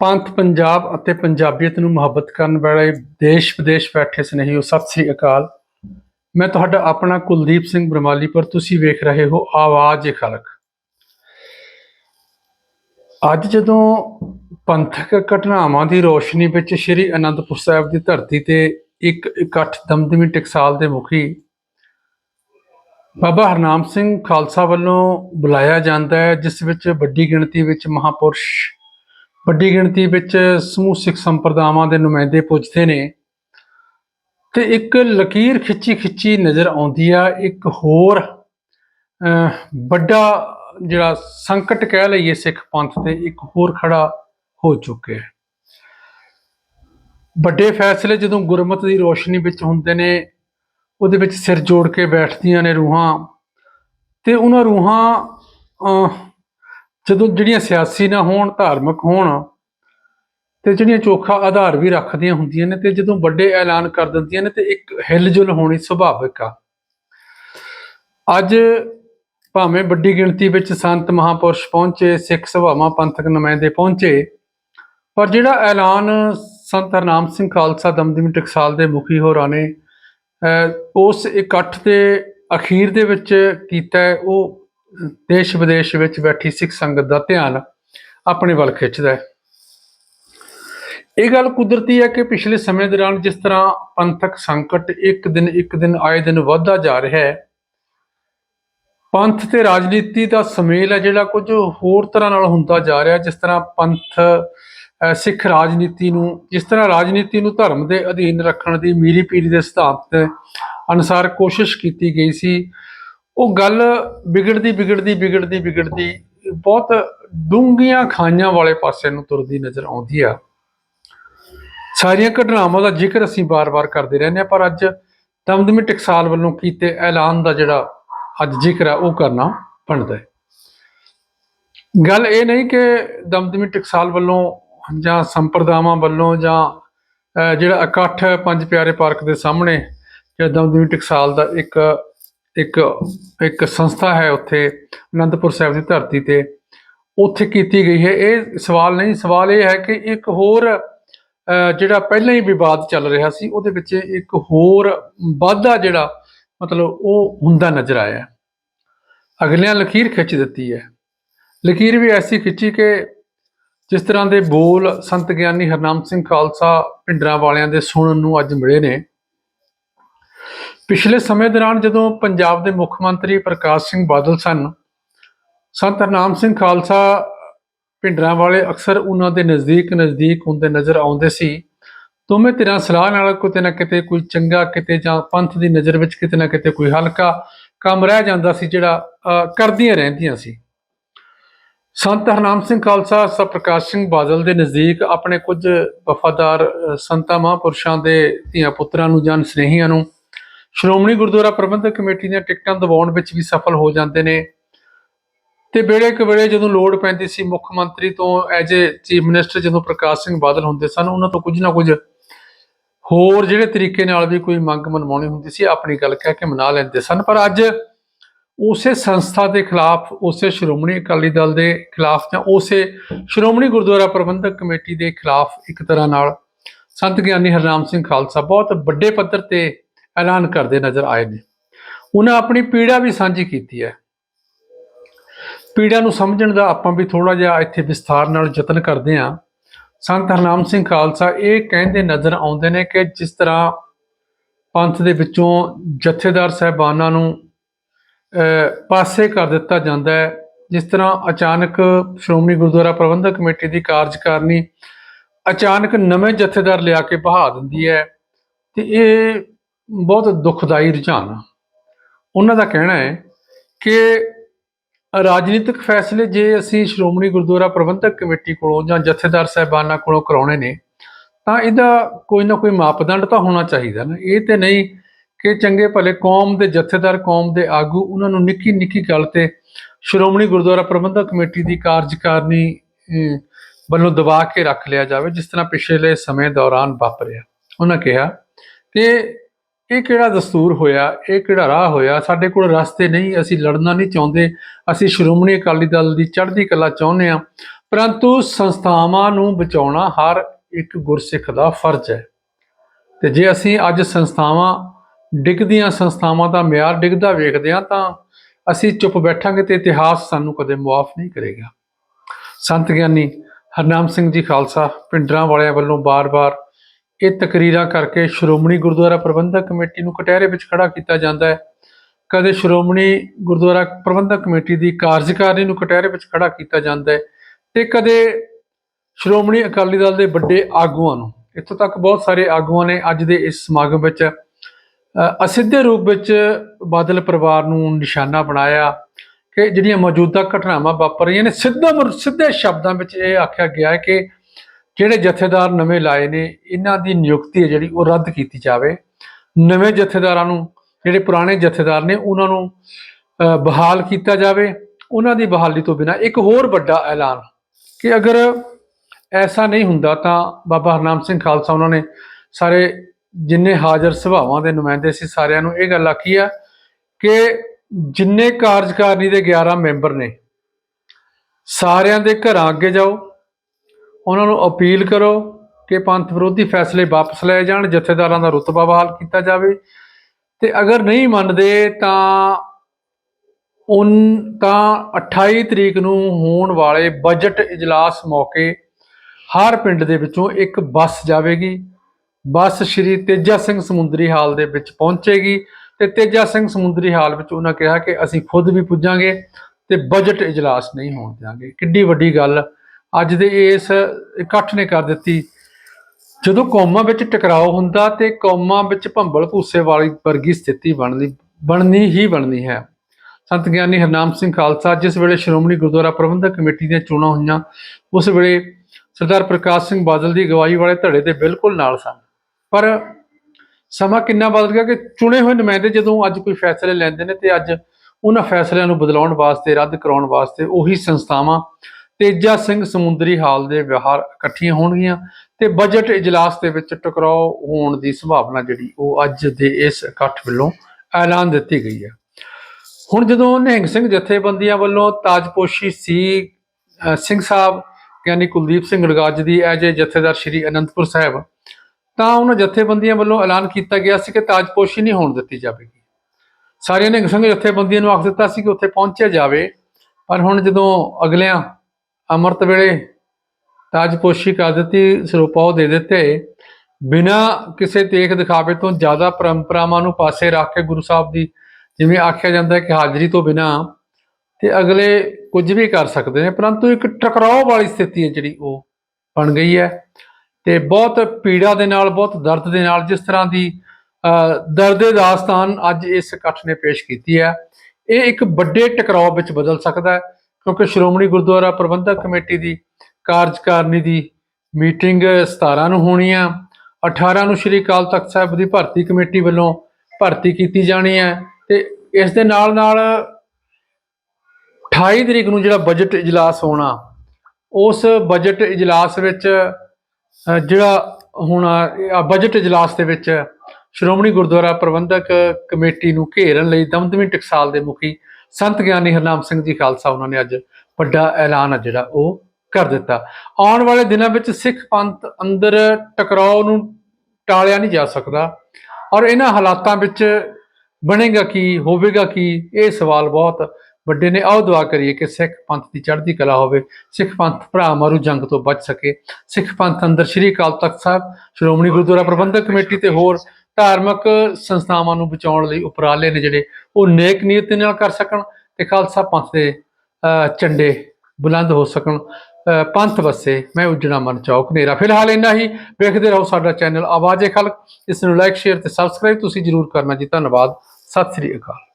ਪੰਥ ਪੰਜਾਬ ਅਤੇ ਪੰਜਾਬੀਅਤ ਨੂੰ ਮੁਹੱਬਤ ਕਰਨ ਵਾਲੇ ਦੇਸ਼ ਵਿਦੇਸ਼ ਬੈਠੇ ਸਨੇਹੀਓ, ਸਤਿ ਸ੍ਰੀ ਅਕਾਲ। ਮੈਂ ਤੁਹਾਡਾ ਆਪਣਾ ਕੁਲਦੀਪ ਸਿੰਘ ਬਰਮਾਲੀ ਪਰ ਤੁਸੀਂ ਵੇਖ ਰਹੇ ਹੋ ਆਵਾਜ਼ ਏ ਖਲਕ। ਅੱਜ ਜਦੋਂ ਪੰਥਕ ਘਟਨਾਵਾਂ ਦੀ ਰੋਸ਼ਨੀ ਵਿੱਚ ਸ੍ਰੀ ਅਨੰਦਪੁਰ ਸਾਹਿਬ ਦੀ ਧਰਤੀ ਤੇ ਇੱਕ ਇਕੱਠ ਦਮਦਮੀ ਟਕਸਾਲ ਦੇ ਮੁਖੀ ਬਾਬਾ ਹਰਨਾਮ ਸਿੰਘ ਖਾਲਸਾ ਵੱਲੋਂ ਬੁਲਾਇਆ ਜਾਂਦਾ ਹੈ, ਜਿਸ ਵਿੱਚ ਵੱਡੀ ਗਿਣਤੀ ਵਿੱਚ ਮਹਾਪੁਰਸ਼ ਵੱਡੀ ਗਿਣਤੀ ਵਿੱਚ ਸਮੂਹ ਸਿੱਖ ਸੰਪਰਦਾਵਾਂ ਦੇ ਨੁਮਾਇੰਦੇ ਪੁੱਜਦੇ ਨੇ ਤੇ ਇੱਕ ਲਕੀਰ ਖਿੱਚੀ ਖਿੱਚੀ ਨਜ਼ਰ ਆਉਂਦੀ ਆ ਇੱਕ ਹੋਰ ਅਹ, ਵੱਡਾ ਜਿਹੜਾ ਸੰਕਟ ਕਹਿ ਲਈਏ ਸਿੱਖ ਪੰਥ ਤੇ ਇੱਕ ਹੋਰ ਖੜਾ ਹੋ ਚੁੱਕਿਆ ਹੈ। ਵੱਡੇ ਫੈਸਲੇ ਜਦੋਂ ਗੁਰਮਤ ਦੀ ਰੋਸ਼ਨੀ ਵਿੱਚ ਹੁੰਦੇ ਨੇ ਉਹਦੇ ਵਿੱਚ ਸਿਰ ਜੋੜ ਕੇ ਬੈਠਦੀਆਂ ਨੇ ਰੂਹਾਂ ਤੇ ਉਹਨਾਂ ਰੂਹਾਂ ਅਹ, ਜਦੋਂ ਜਿਹੜੀਆਂ ਸਿਆਸੀ ਨਾ ਹੋਣ, ਧਾਰਮਿਕ ਹੋਣ, ਤੇ ਜਿਹੜੀਆਂ ਚੋਖਾ ਆਧਾਰ ਵੀ ਰੱਖਦੀਆਂ ਹੁੰਦੀਆਂ ਨੇ, ਤੇ ਜਦੋਂ ਵੱਡੇ ਐਲਾਨ ਕਰ ਦਿੰਦੀਆਂ ਨੇ, ਤੇ ਇੱਕ ਹਿਲਜੁਲ ਹੋਣੀ ਸੁਭਾਵਿਕ ਆ। ਅੱਜ ਭਾਵੇਂ ਵੱਡੀ ਗਿਣਤੀ ਵਿੱਚ ਸੰਤ ਮਹਾਪੁਰਸ਼ ਪਹੁੰਚੇ, ਸਿੱਖ ਸਭਾਵਾਂ ਪੰਥਕ ਨੁਮਾਇੰਦੇ ਪਹੁੰਚੇ, ਪਰ ਜਿਹੜਾ ਐਲਾਨ ਸੰਤ ਹਰਨਾਮ ਸਿੰਘ ਖਾਲਸਾ ਦਮਦਮੀ ਟਕਸਾਲ ਦੇ ਮੁਖੀ ਹੋਰਾਂ ਨੇ ਉਸ ਇਕੱਠ ਦੇ ਅਖੀਰ ਦੇ ਵਿੱਚ ਕੀਤਾ ਉਹ ਦੇਸ਼ ਵਿਦੇਸ਼ ਵਿੱਚ ਬੈਠੀ ਸਿੱਖ ਸੰਗਤ ਦਾ ਧਿਆਨ ਆਪਣੇ ਵੱਲ ਖਿੱਚਦਾ ਹੈ। ਇਹ ਗੱਲ ਕੁਦਰਤੀ ਹੈ ਕਿ ਪਿਛਲੇ ਸਮੇਂ ਦੌਰਾਨ ਜਿਸ ਤਰ੍ਹਾਂ ਪੰਥਕ ਸੰਕਟ ਇੱਕ ਦਿਨ ਇੱਕ ਦਿਨ ਆਏ ਦਿਨ ਵਧਦਾ ਜਾ ਰਿਹਾ ਹੈ, ਪੰਥ ਤੇ ਰਾਜਨੀਤੀ ਦਾ ਸੁਮੇਲ ਹੈ ਜਿਹੜਾ ਕੁਝ ਹੋਰ ਤਰ੍ਹਾਂ ਨਾਲ ਹੁੰਦਾ ਜਾ ਰਿਹਾ ਜਿਸ ਤਰ੍ਹਾਂ ਪੰਥ ਸਿੱਖ ਰਾਜਨੀਤੀ ਨੂੰ, ਜਿਸ ਤਰ੍ਹਾਂ ਰਾਜਨੀਤੀ ਨੂੰ ਧਰਮ ਦੇ ਅਧੀਨ ਰੱਖਣ ਦੀ ਮੀਰੀ ਪੀਰੀ ਦੇ ਸਿਧਾਂਤ ਦੇ ਅਨੁਸਾਰ ਕੋਸ਼ਿਸ਼ ਕੀਤੀ ਗਈ ਸੀ ਉਹ ਗੱਲ ਵਿਗੜਦੀ ਵਿਗੜਦੀ ਵਿਗੜਦੀ ਵਿਗੜਦੀ ਬਹੁਤ ਡੂੰਘੀਆਂ ਖਾਈਆਂ ਵਾਲੇ ਪਾਸੇ ਨੂੰ ਤੁਰਦੀ ਨਜ਼ਰ ਆਉਂਦੀ ਆ। ਸਾਰੀਆਂ ਘਟਨਾਵਾਂ ਦਾ ਜ਼ਿਕਰ ਅਸੀਂ ਬਾਰ-ਬਾਰ ਕਰਦੇ ਰਹਿੰਦੇ ਹਾਂ, ਪਰ ਅੱਜ ਦਮਦਮੀ ਟਕਸਾਲ ਵੱਲੋਂ ਕੀਤੇ ਐਲਾਨ ਦਾ ਜਿਹੜਾ ਅੱਜ ਜ਼ਿਕਰ ਹੈ ਉਹ ਕਰਨਾ ਬਣਦਾ ਹੈ। ਗੱਲ ਇਹ ਨਹੀਂ ਕਿ ਦਮਦਮੀ ਟਕਸਾਲ ਵੱਲੋਂ ਜਾਂ ਸੰਪਰਦਾਵਾਂ ਵੱਲੋਂ ਜਾਂ ਜਿਹੜਾ ਇਕੱਠ ਪੰਜ ਪਿਆਰੇ ਪਾਰਕ ਦੇ ਸਾਹਮਣੇ, ਜਿਹੜਾ ਦਮਦਮੀ ਟਕਸਾਲ ਦਾ ਇੱਕ ਇੱਕ ਇੱਕ ਸੰਸਥਾ ਹੈ ਉੱਥੇ, ਅਨੰਦਪੁਰ ਸਾਹਿਬ ਦੀ ਧਰਤੀ ਤੇ। ਉੱਥੇ ਕੀਤੀ ਗਈ ਹੈ। ਇਹ ਸਵਾਲ ਨਹੀਂ, ਸਵਾਲ ਇਹ ਹੈ ਕਿ ਇੱਕ ਹੋਰ ਜਿਹੜਾ ਪਹਿਲਾਂ ਹੀ ਵਿਵਾਦ ਚੱਲ ਰਿਹਾ ਸੀ, ਉਹਦੇ ਵਿੱਚ ਇੱਕ ਹੋਰ ਵਾਧਾ ਜਿਹੜਾ, ਮਤਲਬ ਉਹ ਹੁੰਦਾ ਨਜ਼ਰ ਆਇਆ। ਅਗਲਿਆਂ ਲਕੀਰ ਖਿੱਚ ਦਿੱਤੀ ਹੈ। ਲਕੀਰ ਵੀ ਐਸੀ ਖਿੱਚੀ ਕਿ ਜਿਸ ਤਰ੍ਹਾਂ ਦੇ ਬੋਲ ਸੰਤ ਗਿਆਨੀ ਹਰਨਾਮ ਸਿੰਘ ਖਾਲਸਾ ਪਿੰਡਰਾਂ ਵਾਲਿਆਂ ਦੇ ਸੁਣਨ ਨੂੰ ਅੱਜ ਮਿਲੇ ਨੇ ਪਿਛਲੇ ਸਮੇਂ ਦੌਰਾਨ ਜਦੋਂ ਪੰਜਾਬ ਦੇ ਮੁੱਖ ਮੰਤਰੀ ਪ੍ਰਕਾਸ਼ ਸਿੰਘ ਬਾਦਲ ਸਨ, ਸੰਤ ਹਰਨਾਮ ਸਿੰਘ ਖਾਲਸਾ ਪਿੰਡਰਾਂ ਵਾਲੇ ਅਕਸਰ ਉਹਨਾਂ ਦੇ ਨਜ਼ਦੀਕ ਨਜ਼ਦੀਕ ਹੁੰਦੇ ਨਜ਼ਰ ਆਉਂਦੇ ਸੀ। ਦੋਵੇਂ ਧਿਰਾਂ ਸਲਾਹ ਨਾਲ ਕਿਤੇ ਨਾ ਕਿਤੇ ਕੋਈ ਚੰਗਾ ਕਿਤੇ ਜਾਂ ਪੰਥ ਦੀ ਨਜ਼ਰ ਵਿੱਚ ਕਿਤੇ ਨਾ ਕਿਤੇ ਕੋਈ ਹਲਕਾ ਕੰਮ ਰਹਿ ਜਾਂਦਾ ਸੀ ਜਿਹੜਾ ਕਰਦੀਆਂ ਰਹਿੰਦੀਆਂ ਸੀ। ਸੰਤ ਹਰਨਾਮ ਸਿੰਘ ਖਾਲਸਾ, ਸਰ ਪ੍ਰਕਾਸ਼ ਸਿੰਘ ਬਾਦਲ ਦੇ ਨਜ਼ਦੀਕ ਆਪਣੇ ਕੁਝ ਵਫਾਦਾਰ ਸੰਤਾਂ ਮਹਾਂਪੁਰਸ਼ਾਂ ਦੇ ਧੀਆਂ ਪੁੱਤਰਾਂ ਨੂੰ ਜਾਂ ਸਨੇਹੀਆਂ ਨੂੰ ਸ਼੍ਰੋਮਣੀ ਗੁਰਦੁਆਰਾ ਪ੍ਰਬੰਧਕ ਕਮੇਟੀ ਦੀਆਂ ਟਿਕਟਾਂ ਦਿਵਾਉਣ ਵਿੱਚ ਵੀ ਸਫਲ ਹੋ ਜਾਂਦੇ ਨੇ। ਤੇ ਵੇਲੇ ਕੁ ਵੇਲੇ ਜਦੋਂ ਲੋੜ ਪੈਂਦੀ ਸੀ, ਮੁੱਖ ਮੰਤਰੀ ਤੋਂ ਐਜ ਏ ਚੀਫ ਮਿਨਿਸਟਰ ਜਦੋਂ ਪ੍ਰਕਾਸ਼ ਸਿੰਘ ਬਾਦਲ ਹੁੰਦੇ ਸਨ, ਉਹਨਾਂ ਤੋਂ ਕੁਝ ਨਾ ਕੁਝ ਹੋਰ ਜਿਹੜੇ ਤਰੀਕੇ ਨਾਲ ਵੀ ਕੋਈ ਮੰਗ ਮਨਵਾਉਣੀ ਹੁੰਦੀ ਸੀ, ਆਪਣੀ ਗੱਲ ਕਹਿ ਕੇ ਮਨਾ ਲੈਂਦੇ ਸਨ। ਪਰ ਅੱਜ ਉਸੇ ਸੰਸਥਾ ਦੇ ਖਿਲਾਫ, ਉਸੇ ਸ਼੍ਰੋਮਣੀ ਅਕਾਲੀ ਦਲ ਦੇ ਖਿਲਾਫ ਜਾਂ ਉਸੇ ਸ਼੍ਰੋਮਣੀ ਗੁਰਦੁਆਰਾ ਪ੍ਰਬੰਧਕ ਕਮੇਟੀ ਦੇ ਖਿਲਾਫ ਇੱਕ ਤਰ੍ਹਾਂ ਨਾਲ ਸੰਤ ਗਿਆਨੀ ਹਰਨਾਮ ਸਿੰਘ ਖਾਲਸਾ ਬਹੁਤ ਵੱਡੇ ਪੱਧਰ ਤੇ ਐਲਾਨ ਕਰਦੇ ਨਜ਼ਰ ਆਏ ਨੇ। ਉਹਨਾਂ ਆਪਣੀ ਪੀੜਾ ਵੀ ਸਾਂਝੀ ਕੀਤੀ ਹੈ। ਪੀੜਾ ਨੂੰ ਸਮਝਣ ਦਾ ਆਪਾਂ ਵੀ ਥੋੜਾ ਜਿਹਾ ਇੱਥੇ ਵਿਸਥਾਰ ਨਾਲ ਯਤਨ ਕਰਦੇ ਹਾਂ। ਸੰਤ ਹਰਨਾਮ ਸਿੰਘ ਖਾਲਸਾ ਇਹ ਕਹਿੰਦੇ ਨਜ਼ਰ ਆਉਂਦੇ ਨੇ ਕਿ ਜਿਸ ਤਰ੍ਹਾਂ ਪੰਥ ਦੇ ਵਿੱਚੋਂ ਜਥੇਦਾਰ ਸਾਹਿਬਾਨਾਂ ਨੂੰ ਅਹ, ਪਾਸੇ ਕਰ ਦਿੱਤਾ ਜਾਂਦਾ ਹੈ। ਜਿਸ ਤਰ੍ਹਾਂ ਅਚਾਨਕ ਸ਼੍ਰੋਮਣੀ ਗੁਰਦੁਆਰਾ ਪ੍ਰਬੰਧਕ ਕਮੇਟੀ ਦੀ ਕਾਰਜਕਾਰਨੀ ਅਚਾਨਕ ਨਵੇਂ ਜਥੇਦਾਰ ਲਿਆ ਕੇ ਬਹਾ ਦਿੰਦੀ ਹੈ। ਤੇ ਇਹ ਬਹੁਤ ਦੁਖਦਾਈ ਰੁਝਾਨ ਆ। ਉਹਨਾਂ ਦਾ ਕਹਿਣਾ ਹੈ ਕਿ ਰਾਜਨੀਤਿਕ ਫੈਸਲੇ ਜੇ ਅਸੀਂ ਸ਼੍ਰੋਮਣੀ ਗੁਰਦੁਆਰਾ ਪ੍ਰਬੰਧਕ ਕਮੇਟੀ ਕੋਲੋਂ ਜਾਂ ਜਥੇਦਾਰ ਸਾਹਿਬਾਨਾਂ ਕੋਲੋਂ ਕਰਾਉਣੇ ਨੇ, ਤਾਂ ਇਹਦਾ ਕੋਈ ਨਾ ਕੋਈ ਮਾਪਦੰਡ ਤਾਂ ਹੋਣਾ ਚਾਹੀਦਾ ਨਾ। ਇਹ ਤੇ ਨਹੀਂ ਕਿ ਚੰਗੇ ਭਲੇ ਕੌਮ ਦੇ ਜਥੇਦਾਰ, ਕੌਮ ਦੇ ਆਗੂ ਉਹਨਾਂ ਨੂੰ ਨਿੱਕੀ ਨਿੱਕੀ ਗੱਲ ਤੇ ਸ਼੍ਰੋਮਣੀ ਗੁਰਦੁਆਰਾ ਪ੍ਰਬੰਧਕ ਕਮੇਟੀ ਦੀ ਕਾਰਜਕਾਰਨੀ ਵੱਲੋਂ ਦਬਾ ਕੇ ਰੱਖ ਲਿਆ ਜਾਵੇ, ਜਿਸ ਤਰ੍ਹਾਂ ਪਿਛਲੇ ਸਮੇਂ ਦੌਰਾਨ ਵਾਪਰਿਆ। ਉਹਨਾਂ ਕਿਹਾ ਕਿ ਇਹ ਕਿਹੜਾ ਦਸਤੂਰ ਹੋਇਆ? ਇਹ ਕਿਹੜਾ ਰਾਹ ਹੋਇਆ? ਸਾਡੇ ਕੋਲ ਰਸਤੇ ਨਹੀਂ, ਅਸੀਂ ਲੜਨਾ ਨਹੀਂ ਚਾਹੁੰਦੇ। ਅਸੀਂ ਸ਼੍ਰੋਮਣੀ ਅਕਾਲੀ ਦਲ ਦੀ ਚੜ੍ਹਦੀ ਕਲਾ ਚਾਹੁੰਦੇ ਆ ਪਰੰਤੂ ਸੰਸਥਾਵਾਂ ਨੂੰ ਬਚਾਉਣਾ ਹਰ ਇੱਕ ਗੁਰਸਿੱਖ ਦਾ ਫਰਜ਼ ਹੈ। ਤੇ ਜੇ ਅਸੀਂ ਅੱਜ ਸੰਸਥਾਵਾਂ, ਡਿੱਗਦੀਆਂ ਸੰਸਥਾਵਾਂ ਦਾ ਮਿਆਰ ਡਿੱਗਦਾ ਵੇਖਦੇ ਹਾਂ, ਤਾਂ ਅਸੀਂ ਚੁੱਪ ਬੈਠਾਂਗੇ ਤੇ ਇਤਿਹਾਸ ਸਾਨੂੰ ਕਦੇ ਮੁਆਫ ਨਹੀਂ ਕਰੇਗਾ। ਸੰਤ ਗਿਆਨੀ ਹਰਨਾਮ ਸਿੰਘ ਜੀ ਖਾਲਸਾ, ਪਿੰਡਰਾਂ ਵਾਲਿਆਂ ਵੱਲੋਂ ਬਾਰ-ਬਾਰ ਇਹ ਤਕਰੀਰਾਂ ਕਰਕੇ ਸ਼੍ਰੋਮਣੀ ਗੁਰਦੁਆਰਾ ਪ੍ਰਬੰਧਕ ਕਮੇਟੀ ਨੂੰ ਕਟਹਿਰੇ ਵਿੱਚ ਖੜਾ ਕੀਤਾ ਜਾਂਦਾ ਹੈ। ਕਦੇ ਸ਼੍ਰੋਮਣੀ ਗੁਰਦੁਆਰਾ ਪ੍ਰਬੰਧਕ ਕਮੇਟੀ ਦੀ ਕਾਰਜਕਾਰਨੀ ਨੂੰ ਕਟਹਿਰੇ ਵਿੱਚ ਖੜਾ ਕੀਤਾ ਜਾਂਦਾ ਹੈ ਤੇ ਕਦੇ ਸ਼੍ਰੋਮਣੀ ਅਕਾਲੀ ਦਲ ਦੇ ਵੱਡੇ ਆਗੂਆਂ ਨੂੰ। ਇੱਥੋਂ ਤੱਕ ਬਹੁਤ ਸਾਰੇ ਆਗੂਆਂ ਨੇ ਅੱਜ ਦੇ ਇਸ ਸਮਾਗਮ ਵਿੱਚ ਅਸਿੱਧੇ ਰੂਪ ਵਿੱਚ ਬਾਦਲ ਪਰਿਵਾਰ ਨੂੰ ਨਿਸ਼ਾਨਾ ਬਣਾਇਆ ਕਿ ਜਿਹੜੀਆਂ ਮੌਜੂਦਾ ਘਟਨਾਵਾਂ ਵਾਪਰ ਰਹੀਆਂ ਨੇ, ਸਿੱਧਾ ਸਿੱਧੇ ਸ਼ਬਦਾਂ ਵਿੱਚ ਇਹ ਆਖਿਆ ਗਿਆ ਹੈ ਕਿ ਜਿਹੜੇ ਜਥੇਦਾਰ ਨਵੇਂ ਲਾਏ ਨੇ, ਇਹਨਾਂ ਦੀ ਨਿਯੁਕਤੀ ਹੈ ਜਿਹੜੀ ਉਹ ਰੱਦ ਕੀਤੀ ਜਾਵੇ। ਨਵੇਂ ਜਥੇਦਾਰਾਂ ਨੂੰ, ਜਿਹੜੇ ਪੁਰਾਣੇ ਜਥੇਦਾਰ ਨੇ, ਉਹਨਾਂ ਨੂੰ ਬਹਾਲ ਕੀਤਾ ਜਾਵੇ। ਉਹਨਾਂ ਦੀ ਬਹਾਲੀ ਤੋਂ ਬਿਨਾਂ ਇੱਕ ਹੋਰ ਵੱਡਾ ਐਲਾਨ ਕਿ ਅਗਰ ਐਸਾ ਨਹੀਂ ਹੁੰਦਾ ਤਾਂ ਬਾਬਾ ਹਰਨਾਮ ਸਿੰਘ ਖਾਲਸਾ ਉਹਨਾਂ ਨੇ ਸਾਰੇ ਜਿੰਨੇ ਹਾਜ਼ਰ ਸਭਾਵਾਂ ਦੇ ਨੁਮਾਇੰਦੇ ਸੀ, ਸਾਰਿਆਂ ਨੂੰ ਇਹ ਗੱਲ ਆਖੀ ਆ ਕਿ ਜਿੰਨੇ ਕਾਰਜਕਾਰਨੀ ਦੇ 11 ਮੈਂਬਰ ਨੇ, ਸਾਰਿਆਂ ਦੇ ਘਰਾਂ ਅੱਗੇ ਜਾਓ ਉਹਨਾਂ ਨੂੰ ਅਪੀਲ ਕਰੋ ਕਿ ਪੰਥ ਵਿਰੋਧੀ ਫੈਸਲੇ ਵਾਪਸ ਲਏ ਜਾਣ, ਜਥੇਦਾਰਾਂ ਦਾ ਰੁਤਬਾ ਬਹਾਲ ਕੀਤਾ ਜਾਵੇ। ਤੇ ਅਗਰ ਨਹੀਂ ਮੰਨਦੇ ਤਾਂ ਉਨ, ਤਾਂ 28 ਤਰੀਕ ਨੂੰ ਹੋਣ ਵਾਲੇ ਬਜਟ ਇਜਲਾਸ ਮੌਕੇ ਹਰ ਪਿੰਡ ਦੇ ਵਿੱਚੋਂ ਇੱਕ ਬੱਸ ਜਾਵੇਗੀ। ਬੱਸ ਸ਼੍ਰੀ ਤੇਜਾ ਸਿੰਘ ਸਮੁੰਦਰੀ ਹਾਲ ਦੇ ਵਿੱਚ ਪਹੁੰਚੇਗੀ ਤੇ ਤੇਜਾ ਸਿੰਘ ਸਮੁੰਦਰੀ ਹਾਲ ਵਿੱਚ ਉਹਨਾਂ ਕਿਹਾ ਕਿ ਅਸੀਂ ਖੁਦ ਵੀ ਪੁੱਜਾਂਗੇ ਤੇ ਬਜਟ ਇਜਲਾਸ ਨਹੀਂ ਹੋਣ ਦਿਆਂਗੇ। ਕਿੱਡੀ ਵੱਡੀ ਗੱਲ ਅੱਜ ਦੇ ਇਸ ਇਕੱਠ ਨੇ ਕਰ ਦਿੱਤੀ। ਜਦੋਂ ਕੌਮਾਂ ਵਿੱਚ ਟਕਰਾਓ ਹੁੰਦਾ ਤੇ ਕੌਮਾਂ ਵਿੱਚ ਭੰਬਲ ਭੂਸੇ ਵਾਲੀ ਵਰਗੀ ਸਥਿਤੀ ਬਣਦੀ, ਬਣਨੀ ਹੀ ਬਣਨੀ ਹੈ। ਸੰਤ ਗਿਆਨੀ ਹਰਨਾਮ ਸਿੰਘ ਖਾਲਸਾ ਜਿਸ ਵੇਲੇ ਸ਼੍ਰੋਮਣੀ ਗੁਰਦੁਆਰਾ ਪ੍ਰਬੰਧਕ ਕਮੇਟੀ ਦੀਆਂ ਚੋਣਾਂ ਹੋਈਆਂ, ਉਸ ਵੇਲੇ ਸਰਦਾਰ ਪ੍ਰਕਾਸ਼ ਸਿੰਘ ਬਾਦਲ ਦੀ ਅਗਵਾਈ ਵਾਲੇ ਧੜੇ ਦੇ ਬਿਲਕੁਲ ਨਾਲ ਸਨ। ਪਰ ਸਮਾਂ ਕਿੰਨਾ ਬਦਲ ਗਿਆ ਕਿ ਚੁਣੇ ਹੋਏ ਨੁਮਾਇੰਦੇ ਜਦੋਂ ਅੱਜ ਕੋਈ ਫੈਸਲੇ ਲੈਂਦੇ ਨੇ ਤੇ ਅੱਜ ਉਹਨਾਂ ਫੈਸਲਿਆਂ ਨੂੰ ਬਦਲਾਉਣ ਵਾਸਤੇ, ਰੱਦ ਕਰਾਉਣ ਵਾਸਤੇ ਉਹੀ ਸੰਸਥਾਵਾਂ ਤੇਜਾ ਸਿੰਘ ਸਮੁੰਦਰੀ ਹਾਲ ਦੇ ਵਿਹਾਰ ਇਕੱਠੀਆਂ ਹੋਣਗੀਆਂ ਤੇ ਬਜਟ ਇਜਲਾਸ ਦੇ ਵਿੱਚ ਟਕਰਾਓ ਹੋਣ ਦੀ ਸੰਭਾਵਨਾ ਜਿਹੜੀ ਉਹ ਅੱਜ ਦੇ ਇਸ ਇਕੱਠ ਵੱਲੋਂ ਐਲਾਨ ਦਿੱਤੀ ਗਈ ਹੈ। ਹੁਣ ਜਦੋਂ ਨਿਹੰਗ ਸਿੰਘ ਜਥੇਬੰਦੀਆਂ ਵੱਲੋਂ ਤਾਜਪੋਸ਼ੀ ਸੀ ਸਿੰਘ ਸਾਹਿਬ ਯਾਨੀ ਕੁਲਦੀਪ ਸਿੰਘ ਰਗਾਜ ਦੀ ਐਜ ਏ ਜਥੇਦਾਰ ਸ਼੍ਰੀ ਅਨੰਦਪੁਰ ਸਾਹਿਬ, ਤਾਂ ਉਹਨਾਂ ਜਥੇਬੰਦੀਆਂ ਵੱਲੋਂ ਐਲਾਨ ਕੀਤਾ ਗਿਆ ਸੀ ਕਿ ਤਾਜਪੋਸ਼ੀ ਨਹੀਂ ਹੋਣ ਦਿੱਤੀ ਜਾਵੇਗੀ। ਸਾਰੀਆਂ ਨਿਹੰਗ ਸਿੰਘ ਜਥੇਬੰਦੀਆਂ ਨੂੰ ਆਖ ਦਿੱਤਾ ਸੀ ਕਿ ਉੱਥੇ ਪਹੁੰਚਿਆ ਜਾਵੇ, ਪਰ ਹੁਣ ਜਦੋਂ ਅਗਲਿਆਂ ਅੰਮ੍ਰਿਤ ਵੇਲੇ ਤਾਜਪੋਸ਼ੀ ਕਰ ਦਿੱਤੀ ਸਰੂਪਾਓ ਦੇ ਦਿੱਤੇ। ਬਿਨਾ ਕਿਸੇ ਤੇਖ ਦਿਖਾਵੇ ਤੋਂ ਜ਼ਿਆਦਾ ਪਰੰਪਰਾਵਾਂ ਨੂੰ ਪਾਸੇ ਰੱਖ ਕੇ ਗੁਰੂ ਸਾਹਿਬ ਦੀ ਜਿਵੇਂ ਆਖਿਆ ਜਾਂਦਾ ਹੈ ਕਿ ਹਾਜ਼ਰੀ ਤੋਂ ਬਿਨਾ ਤੇ ਅਗਲੇ ਕੁਝ ਵੀ ਕਰ ਸਕਦੇ ਨੇ ਪਰੰਤੂ ਇੱਕ ਟਕਰਾਓ ਵਾਲੀ ਸਥਿਤੀ ਹੈ ਜਿਹੜੀ ਉਹ ਬਣ ਗਈ ਹੈ ਤੇ ਬਹੁਤ ਪੀੜਾ ਦੇ ਨਾਲ ਬਹੁਤ ਦਰਦ ਦੇ ਨਾਲ ਜਿਸ ਤਰ੍ਹਾਂ ਦੀ ਅਹ, ਦਰਦੇ ਦਾਸਤਾਨ ਅੱਜ ਇਸ ਇਕੱਠ ਨੇ ਪੇਸ਼ ਕੀਤੀ ਹੈ। ਇਹ ਇੱਕ ਵੱਡੇ ਟਕਰਾਓ ਵਿੱਚ ਬਦਲ ਸਕਦਾ ਹੈ। ਕਿਉਂਕਿ ਸ਼੍ਰੋਮਣੀ ਗੁਰਦੁਆਰਾ ਪ੍ਰਬੰਧਕ ਕਮੇਟੀ ਦੀ ਕਾਰਜਕਾਰਨੀ ਦੀ ਮੀਟਿੰਗ 17 ਨੂੰ ਹੋਣੀ ਆ। 18 ਨੂੰ ਸ਼੍ਰੀ ਅਕਾਲ ਤਖਤ ਸਾਹਿਬ ਦੀ ਭਰਤੀ ਕਮੇਟੀ ਵੱਲੋਂ ਭਰਤੀ ਕੀਤੀ ਜਾਣੀ ਹੈ ਤੇ ਇਸ ਦੇ ਨਾਲ ਨਾਲ 28 ਤਰੀਕ ਨੂੰ ਜਿਹੜਾ ਬਜਟ ਇਜਲਾਸ ਹੋਣਾ, ਉਸ ਬਜਟ ਇਜਲਾਸ ਵਿੱਚ ਜਿਹੜਾ ਹੋਣਾ ਬਜਟ ਇਜਲਾਸ ਦੇ ਵਿੱਚ ਸ਼੍ਰੋਮਣੀ ਗੁਰਦੁਆਰਾ ਪ੍ਰਬੰਧਕ ਕਮੇਟੀ ਨੂੰ ਘੇਰਨ ਲਈ ਦਮਦਮੀ ਟਕਸਾਲ ਦੇ ਮੁਖੀ ਸੰਤ ਗਿਆਨੀ ਹਰਨਾਮ ਸਿੰਘ ਜੀ ਖਾਲਸਾ, ਉਹਨਾਂ ਨੇ ਅੱਜ ਵੱਡਾ ਐਲਾਨ ਆ ਜਿਹੜਾ ਉਹ ਕਰ ਦਿੱਤਾ। ਆਉਣ ਵਾਲੇ ਦਿਨਾਂ ਵਿੱਚ ਸਿੱਖ ਪੰਥ ਅੰਦਰ ਟਕਰਾਓ ਨੂੰ ਟਾਲਿਆ ਨਹੀਂ ਜਾ ਸਕਦਾ ਔਰ ਇਹਨਾਂ ਹਾਲਾਤਾਂ ਵਿੱਚ ਬਣੇਗਾ ਕੀ, ਹੋਵੇਗਾ ਕੀ, ਇਹ ਸਵਾਲ ਬਹੁਤ ਵੱਡੇ ਨੇ। ਆਓ ਦੁਆ ਕਰੀਏ ਕਿ ਸਿੱਖ ਪੰਥ ਦੀ ਚੜ੍ਹਦੀ ਕਲਾ ਹੋਵੇ, ਸਿੱਖ ਪੰਥ ਭਰਾ ਮਾਰੂ ਜੰਗ ਤੋਂ ਬਚ ਸਕੇ। ਸਿੱਖ ਪੰਥ ਅੰਦਰ ਸ੍ਰੀ ਅਕਾਲ ਤਖਤ ਸਾਹਿਬ, ਸ਼੍ਰੋਮਣੀ ਗੁਰਦੁਆਰਾ ਪ੍ਰਬੰਧਕ ਕਮੇਟੀ ਤੇ ਹੋਰ ਧਾਰਮਿਕ ਸੰਸਥਾਵਾਂ ਨੂੰ ਬਚਾਉਣ ਲਈ ਉਪਰਾਲੇ ਨੇ ਜਿਹੜੇ, ਉਹ ਨੇਕ ਨੀਅਤ ਦੇ ਨਾਲ ਕਰ ਸਕਣ ਤੇ ਖਾਲਸਾ ਪੰਥ ਦੇ ਝੰਡੇ ਬੁਲੰਦ ਹੋ ਸਕਣ। ਪੰਥ ਵਸੇ ਮੈਂ ਉਜੜਾ ਮਨ ਚੌਕ ਨੇਰਾ ਫਿਲਹਾਲ ਇੰਨਾ ਹੀ। ਵੇਖਦੇ ਰਹੋ ਸਾਡਾ ਚੈਨਲ ਆਵਾਜ਼ੇ ਖਲਕ। ਇਸ ਨੂੰ ਲਾਈਕ ਸ਼ੇਅਰ ਤੇ ਸਬਸਕ੍ਰਾਈਬ ਤੁਸੀਂ ਜਰੂਰ ਕਰਨਾ ਜੀ। ਧੰਨਵਾਦ। ਸਤਿ ਸ੍ਰੀ ਅਕਾਲ।